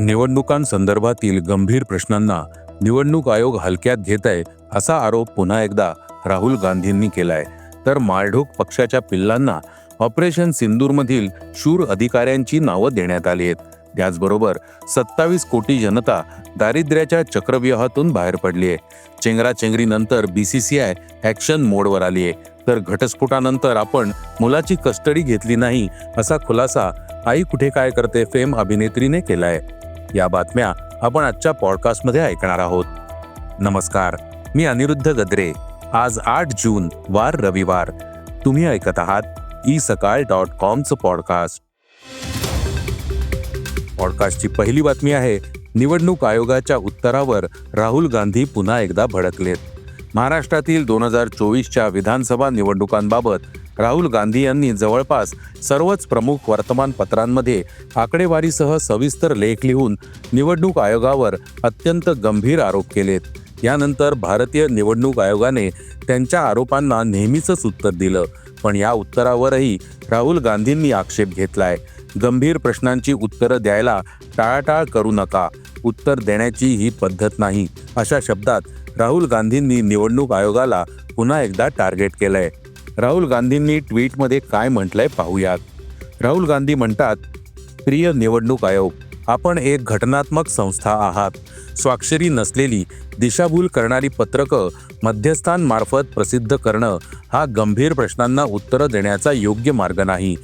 निवडणुकांसंदर्भातील गंभीर प्रश्नांना निवडणूक आयोग हलक्यात घेत आहे असा आरोप पुन्हा एकदा राहुल गांधींनी केलाय. तर माळढोक पक्षाच्या पिल्लांना ऑपरेशन सिंदूरमधील शूर अधिकाऱ्यांची नावं देण्यात आली आहेत. त्याचबरोबर सत्तावीस कोटी जनता दारिद्र्याच्या चक्रव्यूहातून बाहेर पडली आहे. चेंगराचेंगरीनंतर B C C I action मोडवर आली आहे. तर घटस्फोटानंतर आपण मुलाची कस्टडी घेतली नाही असा खुलासा आई कुठे काय करते फेम अभिनेत्रीने केला आहे या बातम्या आपण आजच्या पॉडकास्टमध्ये ऐकणार आहोत. नमस्कार मी अनिरुद्ध गद्रे. आज आठ जून वार रविवार. तुम्ही ऐकत आहात ई सकाळ डॉट कॉमचं पॉडकास्ट पॉडकास्टची पहिली बातमी आहे निवडणूक आयोगाच्या उत्तरावर राहुल गांधी पुन्हा एकदा भडकलेत. महाराष्ट्रातील दोन हजार चोवीसच्या विधानसभा निवडणुकांबाबत राहुल गांधी यांनी जवळपास सर्वच प्रमुख वर्तमानपत्रांमध्ये आकडेवारीसह सविस्तर लेख लिहून निवडणूक आयोगावर अत्यंत गंभीर आरोप केलेत. यानंतर भारतीय निवडणूक आयोगाने त्यांच्या आरोपांना नेहमीचंच उत्तर दिलं पण या उत्तरावरही राहुल गांधींनी आक्षेप घेतलाय. गंभीर प्रश्नांची उत्तरं द्यायला टाळाटाळ करू नका उत्तर देण्याची ही पद्धत नाही अशा शब्दात राहुल गांधींनी निवडणूक आयोगाला पुन्हा एकदा टार्गेट केलंय. राहुल गांधींनी ट्विटमध्ये काय म्हटलंय पाहूयात. राहुल गांधी म्हणतात प्रिय निवडणूक आयोग आपण एक घटनात्मक संस्था आहात. स्वाक्षरी नसलेली दिशाभूल करणारी पत्रकं मध्यस्थांमार्फत प्रसिद्ध करणं हा गंभीर प्रश्नांना उत्तरं देण्याचा योग्य मार्ग नाही.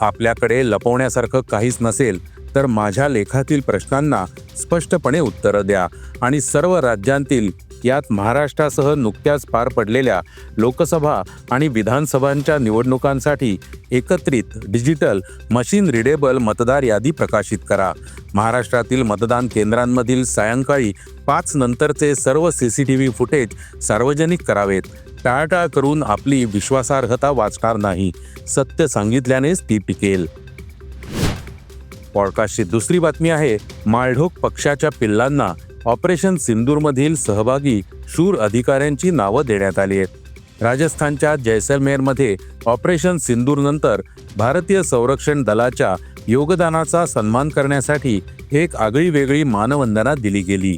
आपल्याकडे लपवण्यासारखं काहीच नसेल तर माझ्या लेखातील प्रश्नांना स्पष्टपणे उत्तरं द्या आणि सर्व राज्यांतील यात महाराष्ट्रासह नुकत्याच पार पडलेल्या लोकसभा आणि विधानसभांच्या निवडणुकांसाठी एकत्रित डिजिटल मशीन रिडेबल मतदार यादी प्रकाशित करा. महाराष्ट्रातील मतदान केंद्रांमधील सायंकाळी पाच नंतरचे सर्व C C T V footage सार्वजनिक करावेत. टाळटाळ करून आपली विश्वासार्हता वाचणार नाही सत्य सांगितल्यानेच ती टिकेल. पॉडकास्टची दुसरी बातमी आहे माळढोक पक्षाच्या पिल्लांना ऑपरेशन सिंदूरमधील सहभागी शूर अधिकाऱ्यांची नावं देण्यात आली आहेत. राजस्थानच्या जैसलमेरमध्ये ऑपरेशन सिंदूरनंतर भारतीय संरक्षण दलाच्या योगदानाचा सन्मान करण्यासाठी एक आगळी वेगळी मानवंदना दिली गेली.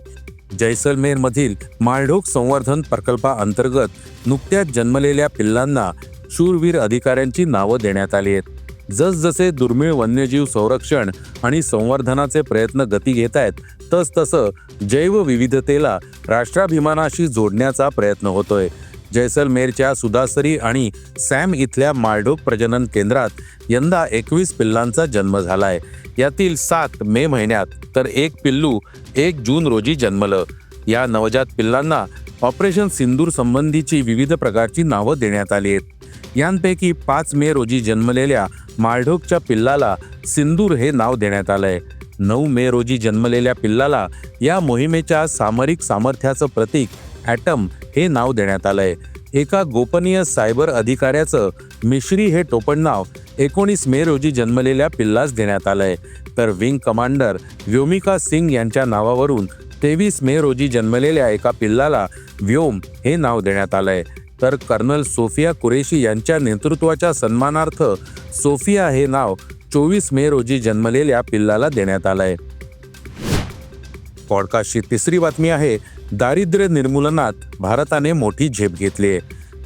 जैसलमेरमधील माळढोक संवर्धन प्रकल्पाअंतर्गत नुकत्याच जन्मलेल्या पिल्लांना शूरवीर अधिकाऱ्यांची नावं देण्यात आली आहेत. जसजसे दुर्मिळ वन्यजीव संरक्षण आणि संवर्धनाचे प्रयत्न गती घेत आहेत तसतसं जैवविविधतेला राष्ट्राभिमानाशी जोडण्याचा प्रयत्न होतोय. जैसलमेरच्या सुदासरी आणि सॅम इथल्या माळढोक प्रजनन केंद्रात यंदा एकवीस पिल्लांचा जन्म झालाय. यातील सात मे महिन्यात तर एक पिल्लू एक जून रोजी जन्मलं. या नवजात पिल्लांना ऑपरेशन सिंदूर संबंधीची विविध प्रकारची नावं देण्यात आली आहेत. यांपैकी पाच मे रोजी जन्मलेल्या माळढोकच्या पिल्लाला सिंदूर हे नाव देण्यात आलंय. नऊ मे रोजी जन्मलेल्या पिल्लाला या मोहिमेच्या सामरिक सामर्थ्याचं प्रतीक ॲटम हे नाव देण्यात आलंय. एका गोपनीय सायबर अधिकाऱ्याचं मिश्री हे टोपणनाव एकोणीस मे रोजी जन्मलेल्या पिल्लास देण्यात आलंय. तर विंग कमांडर व्योमिका सिंग यांच्या नावावरून तेवीस मे रोजी जन्मलेल्या एका पिल्लाला व्योम हे नाव देण्यात आलंय. तर कर्नल सोफिया कुरेशी यांच्या नेतृत्वाच्या सन्मानार्थ सोफिया हे नाव चोवीस मे रोजी जन्मलेल्या पिल्लाला देण्यात आलंय. पॉडकास्टची तिसरी बातमी आहे दारिद्र्य निर्मूलनात भारताने मोठी झेप घेतली आहे.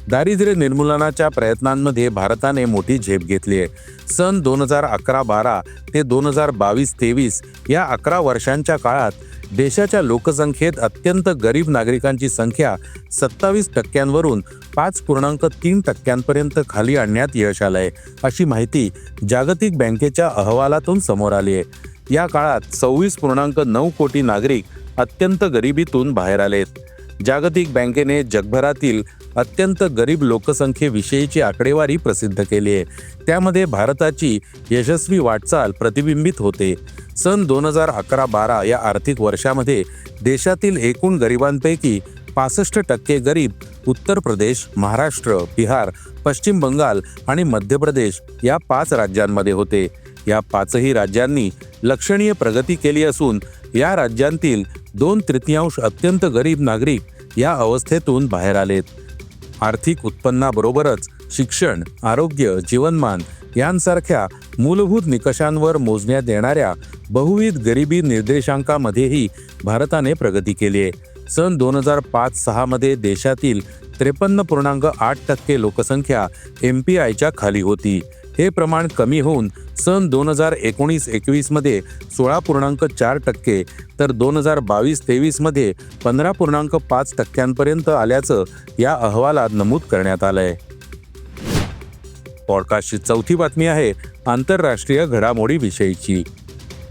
दारिद्र्य निर्मूलनाच्या प्रयत्नांमध्ये भारताने मोठी झेप घेतली आहे. सन दोन हजार अकरा बारा ते दोन हजार बावीस तेवीस या अकरा वर्षांच्या काळात देशाच्या लोकसंख्येत अत्यंत गरीब नागरिकांची संख्या सत्तावीस टक्क्यांवरून पाच पूर्णांक तीन टक्क्यांपर्यंत खाली आणण्यात यश आलंय अशी माहिती जागतिक बँकेच्या अहवालातून समोर आली आहे. या काळात सव्वीस पूर्णांक नऊ कोटी नागरिक अत्यंत गरिबीतून बाहेर आलेत. जागतिक बँकेने जगभरातील अत्यंत गरीब लोकसंख्येविषयीची आकडेवारी प्रसिद्ध केली आहे. त्यामध्ये भारताची यशस्वी वाटचाल प्रतिबिंबित होते. सन दोन हजार अकरा बारा या आर्थिक वर्षामध्ये देशातील एकूण गरिबांपैकी पासष्ट टक्के गरीब उत्तर प्रदेश महाराष्ट्र बिहार पश्चिम बंगाल आणि मध्य प्रदेश या पाच राज्यांमध्ये होते. या पाचही राज्यांनी लक्षणीय प्रगती केली असून या राज्यांतील दोन तृतीयांश अत्यंत गरीब नागरिक या अवस्थेतून बाहेर आलेत. आर्थिक उत्पन्नाबरोबरच शिक्षण आरोग्य जीवनमान यांसारख्या मूलभूत निकषांवर मोजण्यात येणाऱ्या बहुविध गरिबी निर्देशांकामध्येही भारताने प्रगती केली आहे. सन दोन हजार पाच सहामध्ये देशातील त्रेपन्न पूर्णांक आठ टक्के लोकसंख्या एम पी आयच्या खाली होती. हे प्रमाण कमी होऊन सन दोन हजार एकोणीस एकवीसमध्ये सोळा पूर्णांक चार टक्के तर दोन हजार बावीस तेवीसमध्ये पंधरा पूर्णांक पाच टक्क्यांपर्यंत आल्याचं या अहवालात नमूद करण्यात आलंय. पॉडकास्टची चौथी बातमी आहे आंतरराष्ट्रीय घडामोडी विषयीची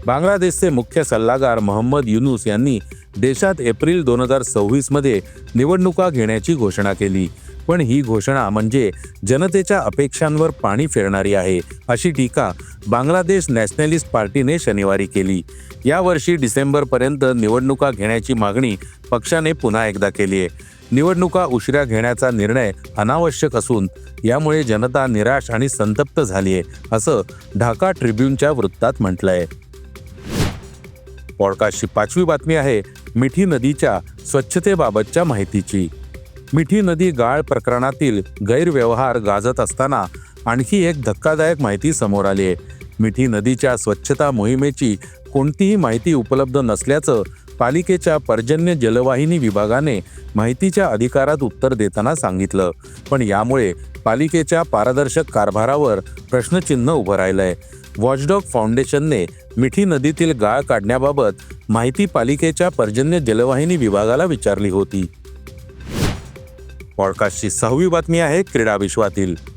बांगलादेशचे मुख्य सल्लागार मोहम्मद युनुस यांनी देशात एप्रिल दोन हजार सव्वीसमध्ये निवडणुका घेण्याची घोषणा केली. पण ही घोषणा म्हणजे जनतेच्या अपेक्षांवर पाणी फिरणारी आहे अशी टीका बांगलादेश नॅशनलिस्ट पार्टीने शनिवारी केली. यावर्षी डिसेंबरपर्यंत निवडणुका घेण्याची मागणी पक्षाने पुन्हा एकदा केली आहे. निवडणुका उशिरा घेण्याचा निर्णय अनावश्यक असून यामुळे जनता निराश आणि संतप्त झाली आहे असं ढाका ट्रिब्यूनच्या वृत्तात म्हटलं आहे पॉडकास्टची पाचवी बातमी आहे मिठी नदीच्या स्वच्छतेबाबतच्या माहितीची. मिठी नदी गाळ प्रकरणातील गैरव्यवहार गाजत असताना आणखी एक धक्कादायक माहिती समोर आली आहे. मिठी नदीच्या स्वच्छता मोहिमेची कोणतीही माहिती उपलब्ध नसल्याचं पालिकेच्या पर्जन्य जलवाहिनी विभागाने माहितीच्या अधिकारात उत्तर देताना सांगितलं. पण यामुळे पालिकेच्या पारदर्शक कारभारावर प्रश्नचिन्ह उभं राहिलंय. वॉचडॉग फाउंडेशनने मिठी नदीतील गाळ काढण्याबाबत माहिती पालिकेच्या पर्जन्य जलवाहिनी विभागाला विचारली होती. पॉडकास्टची सहावी बातमी आहे क्रीडा विश्वातील.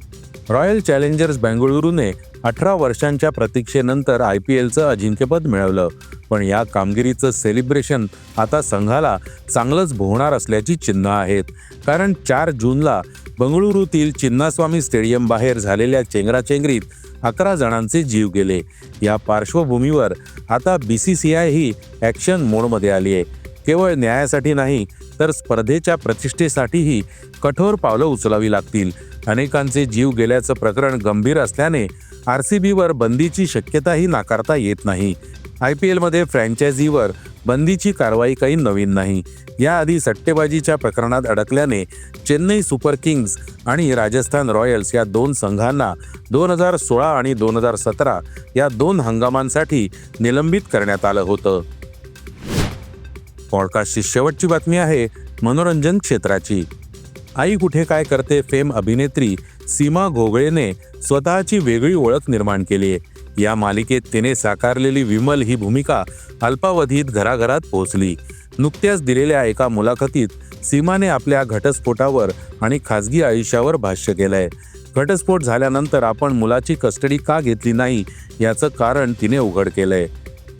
रॉयल चॅलेंजर्स बेंगळुरूने अठरा वर्षांच्या प्रतीक्षेनंतर आय पी एलचं अजिंक्यपद मिळवलं. पण या कामगिरीचं सेलिब्रेशन आता संघाला चांगलंच भोवणार असल्याची चिन्ह आहेत. कारण चार जूनला बंगळुरूतील चिन्नास्वामी स्टेडियम बाहेर झालेल्या चेंगराचेंगरीत अकरा जणांचे जीव गेले. या पार्श्वभूमीवर आता बी सी सी आय ही ॲक्शन मोडमध्ये आली आहे केवळ न्यायासाठी नाही तर स्पर्धेच्या प्रतिष्ठेसाठीही कठोर पावलं उचलावी लागतील. अनेकांचे जीव गेल्याचं प्रकरण गंभीर असल्याने आर सी बीवर बंदीची शक्यताही नाकारता येत नाही. आय पी एलमध्ये फ्रँचायझीवर बंदीची कारवाई काही नवीन नाही. याआधी सट्टेबाजीच्या प्रकरणात अडकल्याने चेन्नई सुपर किंग्ज आणि राजस्थान रॉयल्स या दोन संघांना दोन हजार सोळा आणि दोन हजार सतरा या दोन हंगामांसाठी निलंबित करण्यात आलं होतं. पॉडकास्टची शेवटची बातमी आहे मनोरंजन क्षेत्राची. आई कुठे काय करते फेम अभिनेत्री सीमा घोगळेने स्वतःची वेगळी ओळख निर्माण केली आहे. या मालिकेत तिने साकारलेली विमल ही भूमिका अल्पावधीत घराघरात पोहोचली. नुकत्याच दिलेल्या एका मुलाखतीत सीमाने आपल्या घटस्फोटावर आणि खाजगी आयुष्यावर भाष्य केलंय. घटस्फोट झाल्यानंतर आपण मुलाची कस्टडी का घेतली नाही याचं कारण तिने उघड केलंय.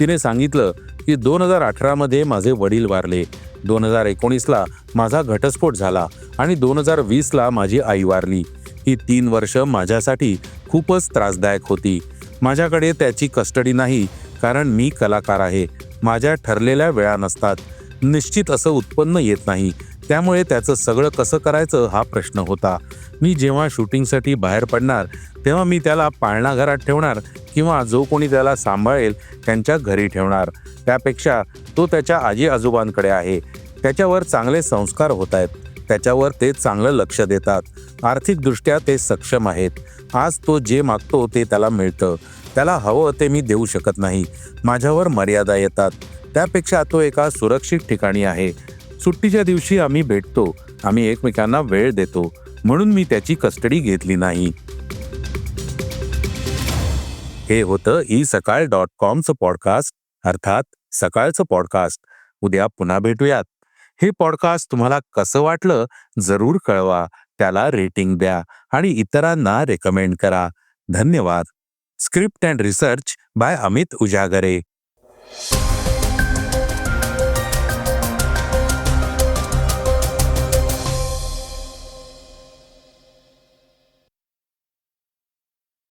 तिने सांगितलं की दोन हजार अठरामध्ये माझे वडील वारले. दोन हजार एकोणीसला माझा घटस्फोट झाला आणि दोन हजार वीसला माझी आई वारली. ही तीन वर्ष माझ्यासाठी खूपच त्रासदायक होती. माझ्याकडे त्याची कस्टडी नाही कारण मी कलाकार आहे. माझ्या ठरलेल्या वेळा नसतात. निश्चित असं उत्पन्न येत नाही. त्यामुळे त्याचं सगळं कसं करायचं हा प्रश्न होता. मी जेव्हा शूटिंगसाठी बाहेर पडणार तेव्हा मी त्याला पाळणा घरात ठेवणार किंवा जो कोणी त्याला सांभाळेल त्यांच्या घरी ठेवणार. त्यापेक्षा तो त्याच्या आजी आजोबांकडे आहे. त्याच्यावर चांगले संस्कार होत आहेत. त्याच्यावर ते चांगलं लक्ष देतात. आर्थिकदृष्ट्या ते सक्षम आहेत. आज तो जे मागतो ते त्याला मिळतं. त्याला हवं ते मी देऊ शकत नाही. माझ्यावर मर्यादा येतात. त्यापेक्षा तो एका सुरक्षित ठिकाणी आहे. सुट्टीच्या दिवशी आम्ही भेटतो. आम्ही एकमेकांना वेळ देतो. म्हणून मी त्याची कस्टडी घेतली नाही. हे होतं ई सकाळ डॉट कॉमचं पॉडकास्ट अर्थात सकाळचं पॉडकास्ट. उद्या पुन्हा भेटूयात. हे पॉडकास्ट तुम्हाला कसं वाटलं जरूर कळवा. त्याला रेटिंग द्या आणि इतरांना रेकमेंड करा. धन्यवाद. Script and research by Amit Ujagare.